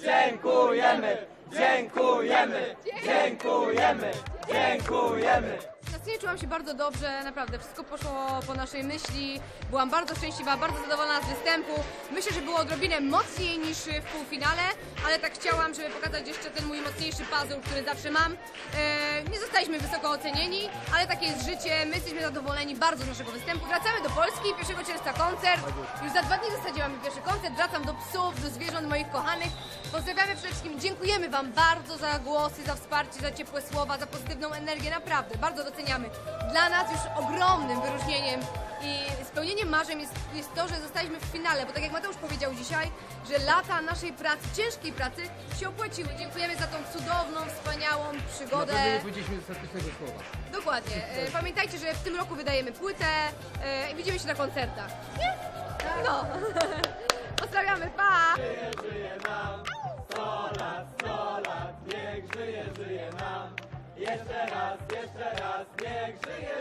Dziękujemy, dziękujemy, dziękujemy, dziękujemy. Na scenie czułam się bardzo dobrze, naprawdę wszystko poszło po naszej myśli. Byłam bardzo szczęśliwa, bardzo zadowolona z występu. Myślę, że było odrobinę mocniej niż w półfinale, ale tak chciałam, żeby pokazać jeszcze ten mój mocniejszy puzzle, który zawsze mam. E, nie zostaliśmy wysoko ocenieni, ale takie jest życie. My jesteśmy zadowoleni bardzo z naszego występu. Wracamy do Polski, 1 czerwca koncert. Już za dwa dni w zasadzie mamy pierwszy koncert. Wracam do psów, do zwierząt moich kochanych. Pozdrawiamy przede wszystkim, dziękujemy Wam bardzo za głosy, za wsparcie, za ciepłe słowa, za pozytywną energię. Naprawdę, bardzo doceniamy. Dla nas już ogromnym wyróżnieniem i spełnieniem marzeń jest, jest to, że zostaliśmy w finale, bo tak jak Mateusz powiedział dzisiaj, że lata naszej pracy, ciężkiej pracy się opłaciły. Dziękujemy za tą cudowną, wspaniałą przygodę. Naprawdę nie powiedzieliśmy ostatecznego słowa. Dokładnie. E, Pamiętajcie, że w tym roku wydajemy płytę e, i widzimy się na koncertach. Nie? No. Pozdrawiamy, pa! Jeszcze raz, jeszcze raz, niech żyje,